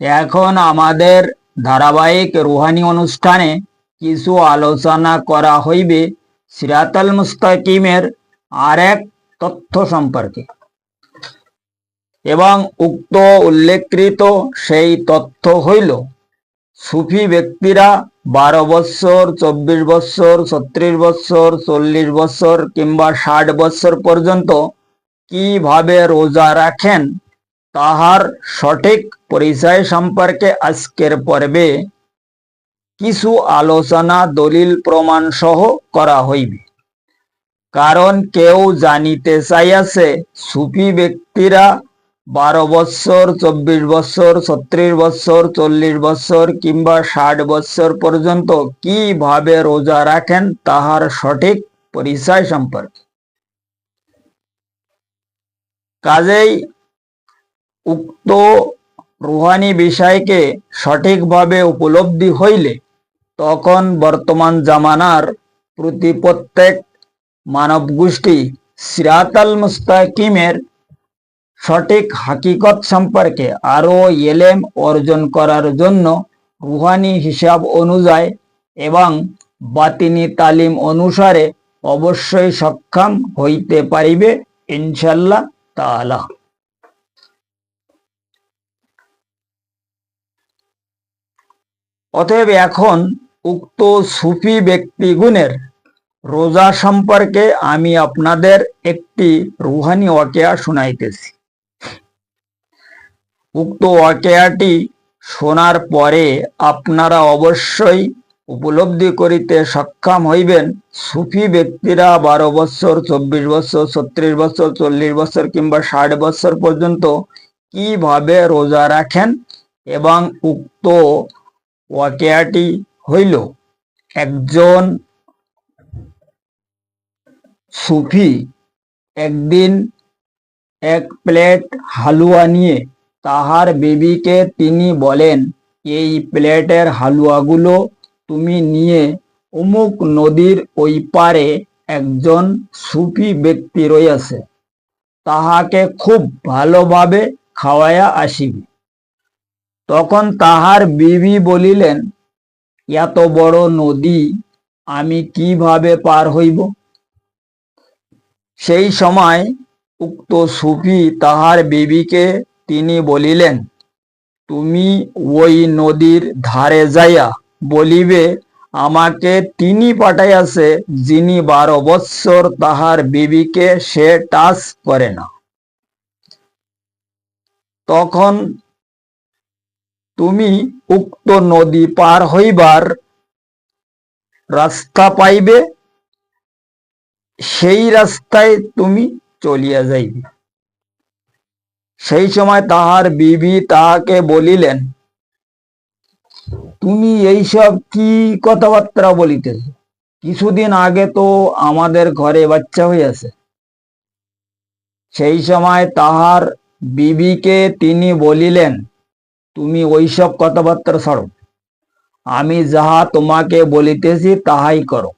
এখন আমাদের ধারাবাহিক রুহানি অনুষ্ঠানে কিছু আলোচনা করা হইবে সিরাতাল মুস্তাকিমের আরেক তথ্য সম্পর্কে। এবং উক্ত উল্লেখকৃত সেই তথ্য হইল, সুফি ব্যক্তিরা বারো বৎসর, চব্বিশ বৎসর, ছত্রিশ বৎসর, চল্লিশ বৎসর কিংবা ষাট বৎসর পর্যন্ত কীভাবে রোজা রাখেন তাহার সঠিক পরিচয় সম্পর্কে আজকের পর্বে কিছু আলোচনা দলিল প্রমাণ সহ করা হইবে। কারণ কেউ জানিতে চাইয়াছে, সুফি ব্যক্তিরা বারো বৎসর, চব্বিশ বৎসর, ছত্রিশ বৎসর, চল্লিশ বৎসর কিংবা ষাট বৎসর পর্যন্ত কীভাবে রোজা রাখেন তাহার সঠিক পরিচয় সম্পর্কে। কাজেই উক্ত রুহানি বিষয়কে সঠিকভাবে উপলব্ধি হইলে তখন বর্তমান জামানার প্রতি প্রত্যেক মানব গোষ্ঠী সিরাতাল মুস্তাকিমের সঠিক হাকিকত সম্পর্কে আরও এলেম অর্জন করার জন্য রুহানি হিসাব অনুযায়ী এবং বাতিনি তালিম অনুসারে অবশ্যই সক্ষম হইতে পারিবে ইনশাল্লাহ তাআলা। অতএব এখন উক্ত সুফি ব্যক্তিগুণের রোজা সম্পর্কে আমি আপনাদের একটি রুহানি ওয়াকেয়া শুনাইতেছি। উক্ত ওয়াকেয়াটি শোনার পরে আপনারা অবশ্যই উপলব্ধি করিতে সক্ষম হইবেন, সুফি ব্যক্তিরা বারো বছর, চব্বিশ বছর, ছত্রিশ বছর, চল্লিশ বছর কিংবা ষাট বছর পর্যন্ত কীভাবে রোজা রাখেন এবং উক্ত ওয়াকেয়াটি হইল একজন সুফি। একদিন এক প্লেট হালুয়া নিয়ে তাহার বেবিকে তিনি বলেন, এই প্লেটের হালুয়াগুলো তুমি নিয়ে অমুক নদীর ওই পারে একজন সুফি ব্যক্তি রয়েছে। তাহাকে খুব ভালোভাবে খাওয়াইয়া আসিবি। তখন তাহার বিবি বলিলেন, এত বড় নদী, আমি কীভাবে পার হইব? সেই সময় উক্ত সুফি তাহার বিবিকে তিনি বলিলেন, তুমি ওই নদীর ধারে যাইয়া বলিবে, আমাকে তিনি পাঠাইয়াছে যিনি বারো বৎসর তাহার বিবিকে সে টাচ করে না। তখন তুমি উক্ত নদী পার হইবার রাস্তা পাইবে, সেই রাস্তায় তুমি চলিয়া যাইবে। সেই সময় তাহার বিবি তাহাকে বলিলেন, তুমি এইসব কি কথাবার্তা বলিতেছ? কিছুদিন আগে তো আমাদের ঘরে বাচ্চা হইয়াছে। সেই সময় তাহার বিবিকে তিনি বলিলেন তুমি ওইসব কথাবার্তা ছাড়ো। আমি যাহা তোমাকে বলিতেছি তাহাই করো।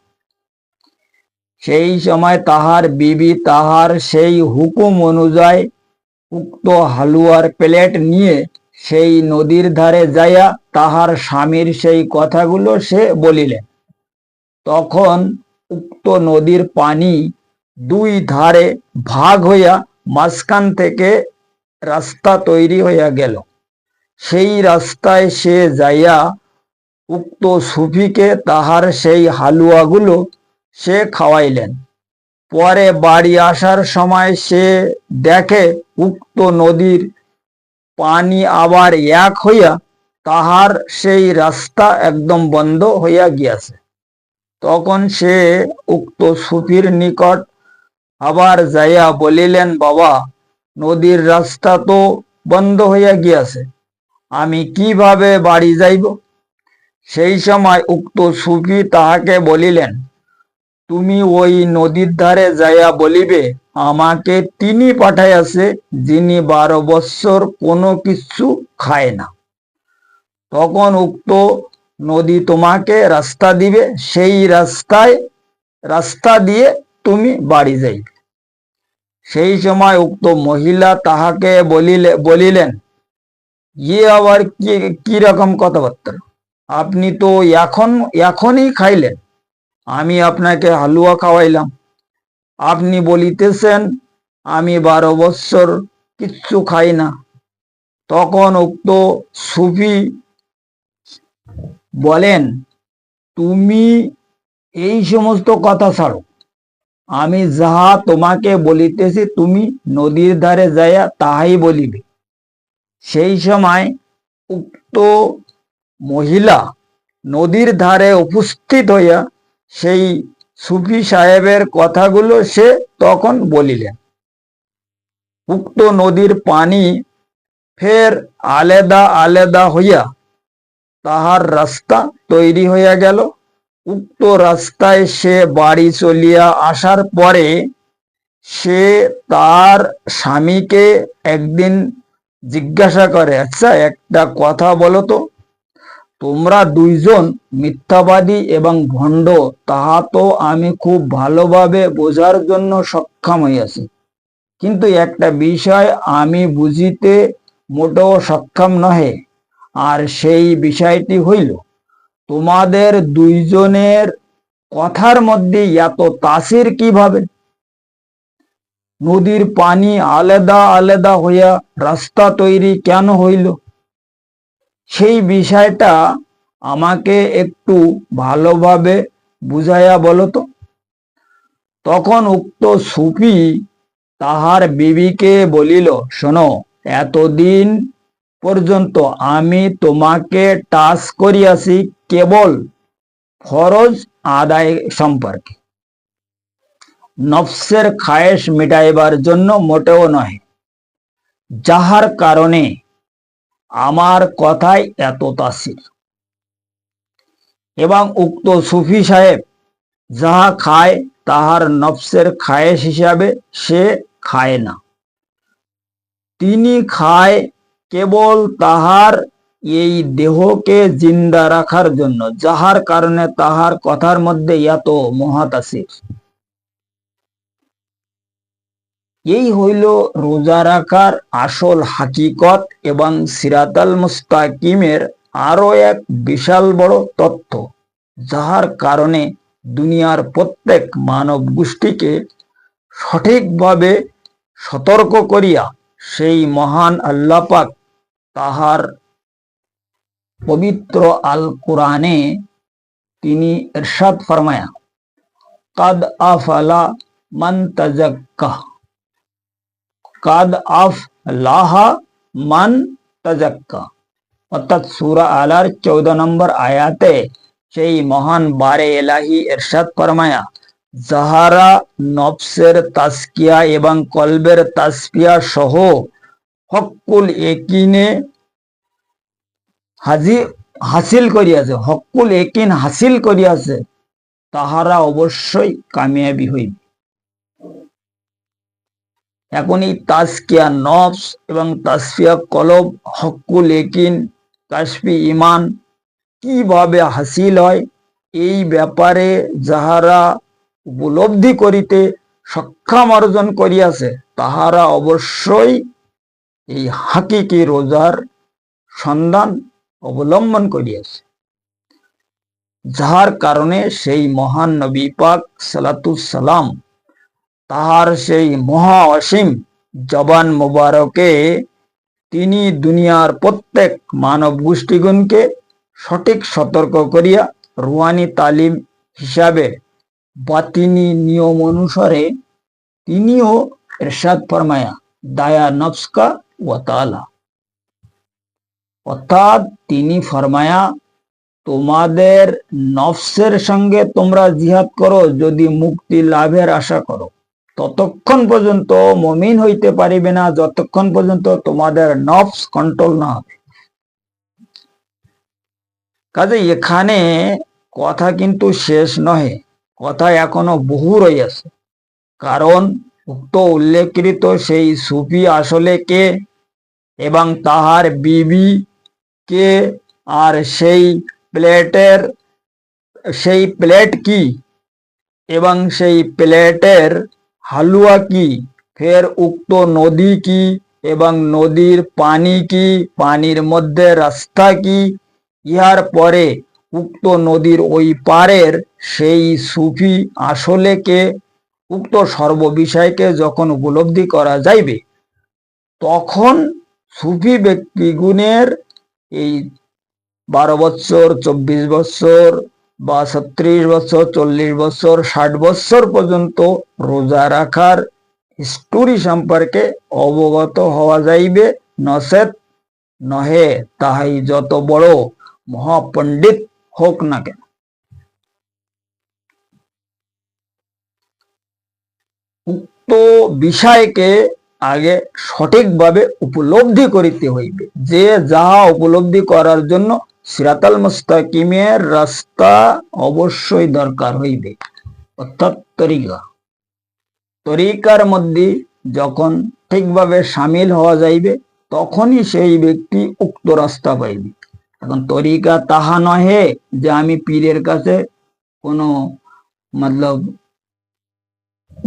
সেই সময় তাহার বিবি তাহার সেই হুকুম অনুযায়ী উক্ত হালুয়ার প্লেট নিয়ে সেই নদীর ধারে যাইয়া তাহার স্বামীর সেই কথাগুলো সে বলিলেন। তখন উক্ত নদীর পানি দুই ধারে ভাগ হইয়া মাঝখান থেকে রাস্তা তৈরি হইয়া গেল। সেই রাস্তায় সে যাইয়া উক্ত সুফিকে তাহার সেই হালুয়াগুলো সে খাওয়াইলেন। পরে বাড়ি আসার সময় সে দেখে উক্ত নদীর পানি আবার এক হইয়া তাহার সেই রাস্তা একদম বন্ধ হইয়া গিয়াছে। তখন সে উক্ত সুফির নিকট আবার যাইয়া বলিলেন, বাবা, নদীর রাস্তা তো বন্ধ হইয়া গিয়াছে। আমি কীভাবে বাড়ি যাইব? সেই সময় উক্ত সুফি তাহাকে বলিলেন, তুমি ওই নদীর ধারে যাইয়া বলিবে, আমাকে তিনি পাঠাইয়াছে যিনি বারো বৎসর কোনো কিছু খায় না। তখন উক্ত নদী তোমাকে রাস্তা দিবে, সেই রাস্তায় রাস্তা দিয়ে তুমি বাড়ি যাইবে। সেই সময় উক্ত মহিলা তাহাকে বলিলে, বলিলেন ইয়ে আবার কি কি রকম কথাবার্তা? আপনি তো এখন, এখনই খাইলেন। আমি আপনাকে হালুয়া খাওয়াইলাম। আপনি বলিতেছেন, আমি বারো বৎসর কিচ্ছু খাই না। তখন উক্ত সুফি বলেন, তুমি এই সমস্ত কথা ছাড়ো। আমি যাহা তোমাকে বলিতেছি, তুমি নদীর ধারে যাইয়া তাহাই বলিবে। সেই সময় উক্ত মহিলা নদীর ধারে উপস্থিত হইয়া সেই সুফি সাহেবের কথাগুলো সে তখন বলিলেন। উক্ত নদীর পানি ফের আলেদা আলেদা হইয়া তাহার রাস্তা তৈরি হইয়া গেল। উক্ত রাস্তায় সে বাড়ি চলিয়া আসার পরে সে তার স্বামীকে একদিন জিজ্ঞাসা করে আচ্ছা একটা কথা বলো তো। তোমরা দুইজন মিথ্যাবাদী এবং ভণ্ড, তাহা তো আমি খুব ভালোভাবে বোঝার জন্য সক্ষম হইয়াছি। কিন্তু একটা বিষয় আমি বুঝিতে মোটেও সক্ষম নহে, আর সেই বিষয়টি হইল, তোমাদের দুইজনের কথার মধ্যে এত তাসির কীভাবে? নদীর পানি আলাদা আলাদা হইয়া রাস্তা তৈরি কেন হইল? সেই বিষয়টা আমাকে একটু ভালোভাবে বুঝাইয়া বলতো তখন উক্ত সুফি তাহার বিবিকে বলিল, শোনো, এতদিন পর্যন্ত আমি তোমাকে টাচ করিয়াছি কেবল ফরজ আদায় সম্পর্কে। নফসের খায়েশ মিটাইবার জন্য মোটেও নয় যাহার কারণে আমার কথায় এত তাসির। এবং উক্ত সুফি সাহেব যাহা খায়, তাহার নফসের খায়েশ হিসাবে সে খায় না। তিনি খায় কেবল তাহার এই দেহকে জিন্দা রাখার জন্য, যাহার কারণে তাহার কথার মধ্যে এত মহাতাসির এই হইল রোজা রাখার আসল হাকিকত এবং সিরাতাল মুস্তাকিমের আরও এক বিশাল বড় তত্ত্ব, যাহার কারণে দুনিয়ার প্রত্যেক মানব গোষ্ঠীকে সঠিকভাবে সতর্ক করিয়া সেই মহান আল্লাপাক তাহার পবিত্র আল কোরআনে তিনি এরশাদ ফরমায়া, কাদ আফালা মান তাজাক্কা কাদ আফ লাহা মান তাজাক্কা। অর্থাৎ সুরা আলার চৌদ নম্বর আয়াতে সেই মহান বারে এলাহি এরশাদ ফরমায়া, যাহারা নফসের তাস্কিয়া এবং কলবের তাসপিয়া সহ হকুল একিনে হাজি হাসিল করিয়াছে, হকুল একিন হাসিল করিয়াছে, তাহারা অবশ্যই কামিয়াবি হইবে। এখন এই তাসকিয়া নফস এবং তাসফিয়া কলব হকুল একিন কাশফি ইমান কীভাবে হাসিল হয়? এই ব্যাপারে যাহারা উপলব্ধি করিতে সক্ষম অর্জন করিয়াছে, তাহারা অবশ্যই এই হাকিকি রোজার সন্ধান অবলম্বন করিয়াছে। যাহার কারণে সেই মহান নবী পাক সালাতুসালাম তাহার সেই মহা অসীম জবান মোবারকে তিনি দুনিয়ার প্রত্যেক মানব গোষ্ঠীগণকে সঠিক সতর্ক করিয়া রুয়ানি তালিম হিসাবে বাতিনি নিয়ম অনুসারে তিনিও এরশাদ ফরমায়া, দায়া নফসকা ওয়াতালা অর্থাৎ তিনি ফরমায়া, তোমাদের নফসের সঙ্গে তোমরা জিহাদ করো, যদি মুক্তি লাভের আশা করো। ততক্ষণ পর্যন্ত মমিন হইতে পারিবে না, যতক্ষণ পর্যন্ত তোমাদের নফস কন্ট্রোল না হবে। কাজে এখানে কথা কিন্তু শেষ নহে, কথা এখনও বহু রইয়াছে। কারণ উক্ত উল্লেখকৃত সেই সুফি আসলে কে এবং তাহার বিবি কে আর সেই প্লেটের, সেই প্লেট কি এবং সেই প্লেটের হালুয়া কি? ফের উক্ত নদী কি? এবং নদীর পানি কি? পানির মধ্যে রাস্তা কি? ইহার পরে উক্ত নদীর ওই পারের সেই সুফি আসলে কে? উক্ত সর্ববিষয়কে যখন উপলব্ধি করা যাইবে, তখন সুফি ব্যক্তিগুণের এই বারো বৎসর, চব্বিশ বৎসর বা ছত্রিশ বছর, চল্লিশ বছর, ষাট বছর পর্যন্ত রোজা রাখার স্টোরি সম্পর্কে অবগত হওয়া যাইবে। নসেত নহে, তাহাই যত বড় মহাপণ্ডিত হোক না কেন। উক্ত বিষয়কে আগে সঠিকভাবে উপলব্ধি করিতে হইবে। যে যাহা উপলব্ধি করার জন্য সিরাতাল মুস্তাকিমের রাস্তা অবশ্যই দরকার হইবে। অর্থাৎ তরিকা। তরিকার মধ্যে যখন ঠিকভাবে সামিল হওয়া যাইবে, তখনই সেই ব্যক্তি উক্ত রাস্তা পাইবে। এখন তরিকা তাহা নহে যে আমি পীরের কাছে কোনো মতলব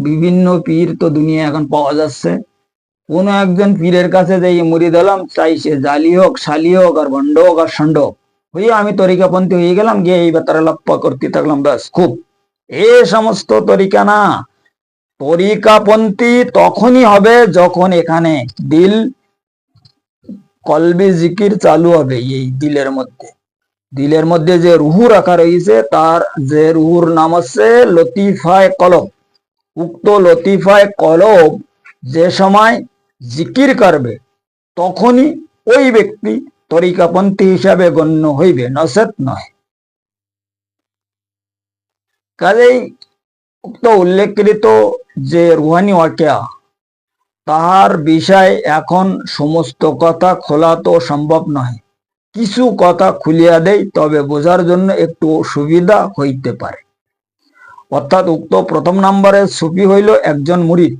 বিভিন্ন পীর তো দুনিয়া এখন পাওয়া যাচ্ছে। কোন একজন পীরের কাছে যাই মুড়ি দিলাম, চাই সে জালি হোক, শালি হোক, আর ভণ্ড হোক, আর ষণ্ড হোক। হয়ে আমি তরিকাপন্থী হয়ে গেলাম, গিয়ে এই ব্যাপারে লপ্পা করতে থাকলাম, ব্যাস, খুব। এ সমস্ত তরিকা না। তরিকাপন্থী তখনই হবে যখন এখানে দিল, কলবি জিকির চালু হবে এই দিলের মধ্যে। দিলের মধ্যে যে রুহু রাখা রয়েছে, তার যে রুহুর নাম হচ্ছে লতিফায় কলব। উক্ত লতিফায় কলব যে সময় জিকির করবে, তখনই ওই ব্যক্তি তরিকাপন্থী হিসাবে গণ্য হইবে নসেত নয়। কাজেই উক্ত উল্লেখকৃত যে রুহানি ওয়াকিয়া, তাহার বিষয় এখন সমস্ত কথা খোলা তো সম্ভব নয় কিছু কথা খুলিয়া দেয় তবে বোঝার জন্য একটু সুবিধা হইতে পারে। অর্থাৎ উক্ত প্রথম নম্বরে সুফি হইল একজন মুরিদ,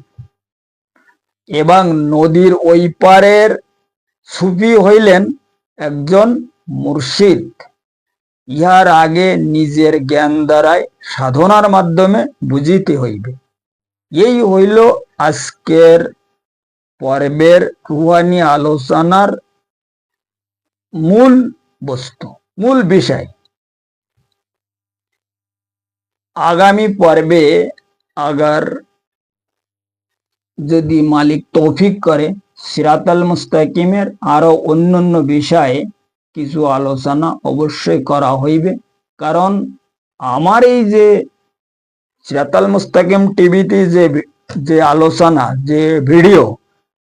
এবং নদীর ওই পারের সুফি হইলেন একজন মুর্শিদ। ইহার আগে নিজের জ্ঞান দ্বারাই সাধনার মাধ্যমে বুঝিতে হইবে। এই হইল আজকের পর্বের রুহানি আলোচনার মূল বস্তু, মূল বিষয়। আগামী পর্বে আগার যদি মালিক তৌফিক করে সিরাতাল মুস্তাকিমের আরও অন্যান্য বিষয়ে কিছু আলোচনা অবশ্যই করা হইবে। কারণ আমার এই যে সিরাতাল মুস্তাকিম টিভিতে যে যে আলোচনা, যে ভিডিও,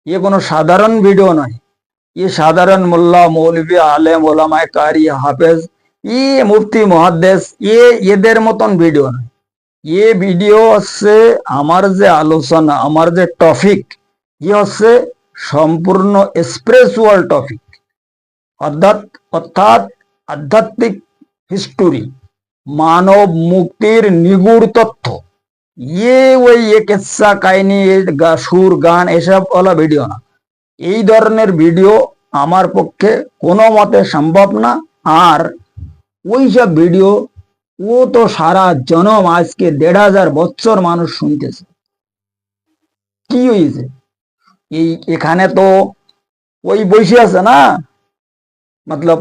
এ কোনো সাধারণ ভিডিও নয়। এ সাধারণ মোল্লা মৌলবী আলেম, ওলামায় কারি, হাফেজ ই মুফতি, মহাদ্দেশ, এ এদের মতন ভিডিও নয়। এ ভিডিও হচ্ছে আমার যে আলোচনা, আমার যে টপিক ই হচ্ছে সম্পূর্ণ স্পিরিচুয়াল টপিক অর্থাৎ অর্থাৎ আধ্যাত্মিক হিস্টোরি মানব মুক্তির নিগুড় তথ্য। ইয়ে ওই কেসা, কাহিনী সুর, গান, এসব ওলা ভিডিও না। এই ধরনের ভিডিও আমার পক্ষে কোনো মতে সম্ভব না। আর ওই সব ভিডিও ও তো সারা জনম আজকে দেড় হাজার বছর মানুষ শুনতেছে। কি হয়েছে এই এখানে তো ওই বসে আছে না? মতলব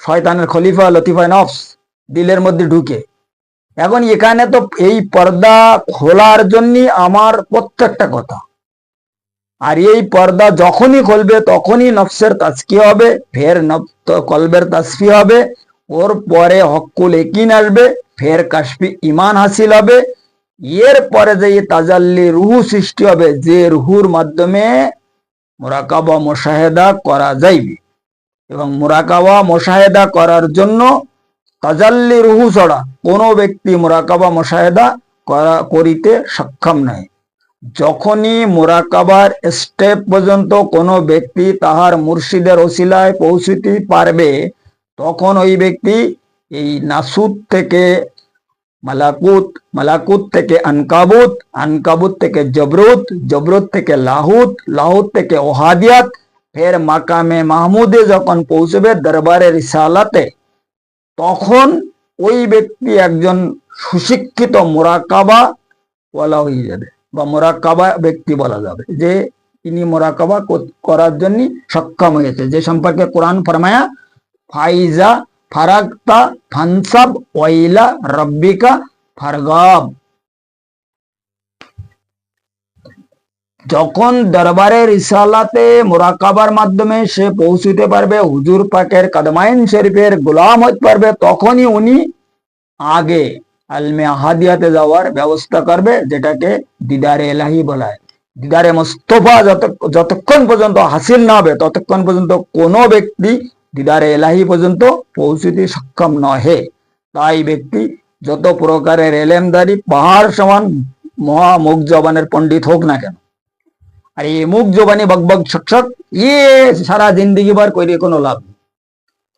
শয়তানের খলিফা লতিফা নফস দিলের মধ্যে ঢুকে। এখন এখানে তো এই পর্দা খোলার জন্য আমার প্রত্যেকটা কথা। আর এই পর্দা যখনই খুলবে তখনই নফসের তাজকি হবে, ফের কলবের তাসফি হবে, ওর পরে হকুল একিন আসবে, ফের কাশফি ইমান হাসিল হবে এর পরে যে তাজাল্লি রুহু সৃষ্টি হবে, যে রুহুর মাধ্যমে মোরাকাবা, মোশাহেদা করা যাইবে। এবং মোরাকাবা, মোশাহেদা করার জন্য তাজাল্লি রুহু ছাড়া কোনো ব্যক্তি মোরাকাবা, মোশাহেদা করা, করিতে সক্ষম নয়। যখনই মোরাকাবার স্টেপ পর্যন্ত কোনো ব্যক্তি তাহার মুর্শিদের ওসিলায় পৌঁছিতে পারবে, তখন ওই ব্যক্তি এই নাসুদ থেকে মালাকুত মালাকুত থেকে আনকাবুত আনকাবুত থেকে জবরুত জবরুত থেকে লাহুত লাহুত থেকে ওহাদিয়াত। ফের মাকামে মাহমুদে যখন পৌঁছবে দরবারে রিসালাতে, তখন ওই ব্যক্তি একজন সুশিক্ষিত মোরাকাবা বলা হয়ে যাবে বা মোরাকাবা ব্যক্তি বলা যাবে যে তিনি মোরাকাবা করার জন্য সক্ষম হয়েছে। যে সম্পর্কে কোরআন ফরমায়া, ফাইজা ফারাক্তা ফানসাব ওয়াইলা রব্বিকা ফারগাব যখন দরবারের ইসালাতে মোরাকাবার মাধ্যমে সে পৌঁছতে পারবে, হুজুর পাকের কাদমাইন শরীফের গোলাম হতে পারবে, তখনই উনি আগে আলমে আহাদিয়াতে যাওয়ার ব্যবস্থা করবে, যেটাকে দিদারে এলাহি বলা হয় দিদারে মোস্তফা যত, যতক্ষণ পর্যন্ত হাসিল না হবে, ততক্ষণ পর্যন্ত কোনো ব্যক্তি দিদারে এলাহি পর্যন্ত পৌঁছতে সক্ষম নহে। তাই ব্যক্তি যত প্রকারের এলেমদারি পাহাড় সমান মহা মুখ জবানের পণ্ডিত হোক না কেন। আর এই মুখ জবানি বকবক ছক ইয়ে সারা জিন্দিগি বার করে কোনো লাভ নেই।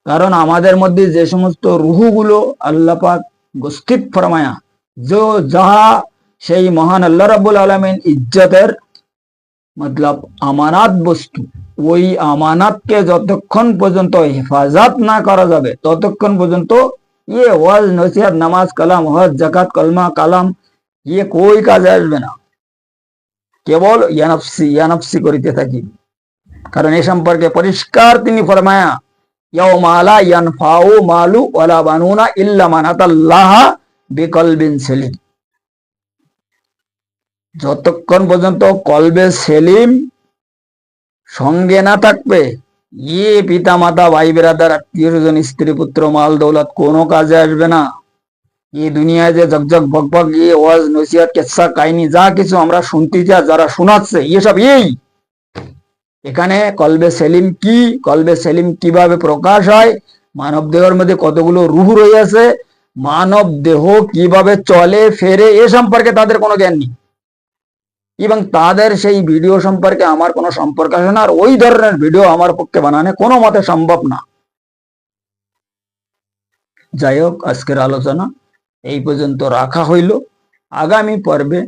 কারণ আমাদের মধ্যে যে সমস্ত রুহুগুলো আল্লাহ পাক গোষ্ঠিত ফরমায়া, যে যাহা সেই মহান আল্লাহ রাব্বুল আলমিন ইজ্জতের মতলব আমানাত বস্তু ওই আমানাতকে যতক্ষণ পর্যন্ত হেফাজত না করা যাবে, ততক্ষণ পর্যন্ত ইয়ে ওয়াজ, নসিহাত, নামাজ, কালাম, হজ জাকাত কলমা, কালাম ইয়ে কই কাজে আসবে না। কেবল ইয়ানফসি ইয়ানফসি করিতে থাকি। কারণ এ সম্পর্কে পরিষ্কার তিনি ফরমায়া মালু সেলিম। যতক্ষণ পর্যন্ত কলবে সেলিম সঙ্গে না থাকবে? ইয়ে পিতা মাতা ভাই বেরাদার, আত্মীয় স্বজন, স্ত্রী, পুত্র, মাল, দৌলত, কোনো কাজে আসবে না। এই দুনিয়ায় যে ঝকঝক ভকভক ইয়ে ওয়াজ, নসিহাত কেসা কাহিনী, যা কিছু আমরা শুনতে যা যারা শোনাচ্ছে ইয়ে সব এই। এখানে কলবে সেলিম কি? কলবে সেলিম কীভাবে প্রকাশ হয়? মানব দেহের মধ্যে কতগুলো রুহ রয়েছে? মানব দেহ কীভাবে চলে, ফেরে, এ সম্পর্কে তাদের কোনো জ্ঞান নেই। এবং তাদের সেই ভিডিও সম্পর্কে আমার কোনো সম্পর্ক আসে না, আর ওই ধরনের ভিডিও আমার পক্ষে বানানো কোনো মতে সম্ভব না। যাই হোক, আজকের আলোচনা এই পর্যন্ত রাখা হইল। আগামী পর্বে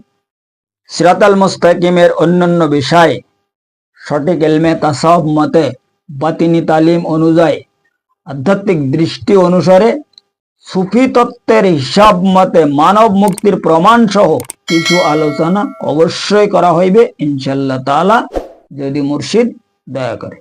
সিরাতাল মুস্তাকিমের অন্যান্য বিষয়ে, সঠিক এলমে তাসাব মতে বাতিনি তালিম অনুযায়ী আধ্যাত্মিক দৃষ্টি অনুসারে সুফি তত্ত্বের হিসাব মতে মানব মুক্তির প্রমাণ সহ কিছু আলোচনা অবশ্যই করা হইবে ইনশাল্লাহ তালা যদি মুর্শিদ দয়া করে।